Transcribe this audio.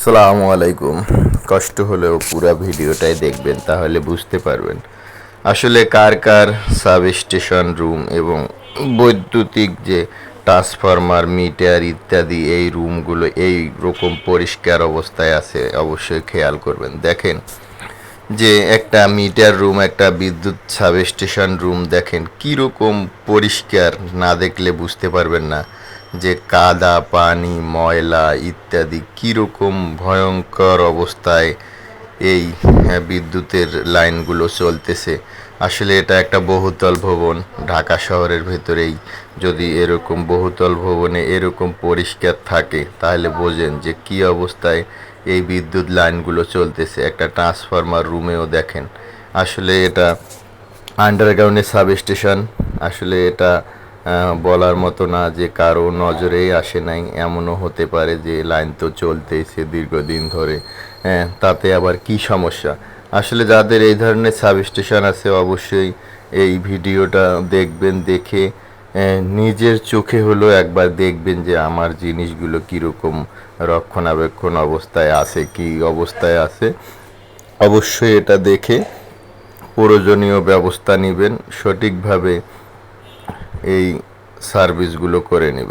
সালামু আলাইকুম। কষ্ট হলেও পুরো ভিডিওটাই দেখবেন, তাহলে বুঝতে পারবেন। আসলে কার কার সাব স্টেশন রুম এবং বৈদ্যুতিক যে ট্রান্সফরমার, মিটার ইত্যাদি এই রুমগুলো এই রকম পরিষ্কার অবস্থায় আছে, অবশ্যই খেয়াল করবেন। দেখেন যে একটা মিটার রুম, একটা বিদ্যুৎ সাবস্টেশন রুম, দেখেন কীরকম পরিষ্কার, না দেখলে বুঝতে পারবেন না। যে কাদা পানি ময়লা ইত্যাদি কীরকম ভয়ঙ্কর অবস্থায় এই হ্যাঁ, বিদ্যুতের লাইনগুলো চলতেছে। আসলে এটা একটা বহুতল ভবন। ঢাকা শহরের ভেতরেই যদি এরকম বহুতল ভবনে এরকম পরিষ্কার থাকে তাহলে বোঝেন যে কি অবস্থায় এই বিদ্যুৎ লাইনগুলো চলতেছে। একটা ট্রান্সফরমার রুমেও দেখেন। আসলে এটা আন্ডারগ্রাউন্ডের সাব স্টেশন। আসলে এটা বলার মতো না যে কারও নজরেই আসে নাই, এমনও হতে পারে যে লাইন তো চলতেইছে দীর্ঘদিন ধরে। হ্যাঁ তাতে আবার কি সমস্যা? আসলে যাদের এই ধরনের সাব স্টেশন আছে, অবশ্যই এই ভিডিওটা দেখবেন, দেখে নিজের চোখে হলো একবার দেখবেন যে আমার জিনিসগুলো কীরকম রক্ষণাবেক্ষণ অবস্থায় আছে, কি অবস্থায় আছে। অবশ্যই এটা দেখে প্রয়োজনীয় ব্যবস্থা নেবেন, সঠিকভাবে এই সার্ভিসগুলো করে নেবেন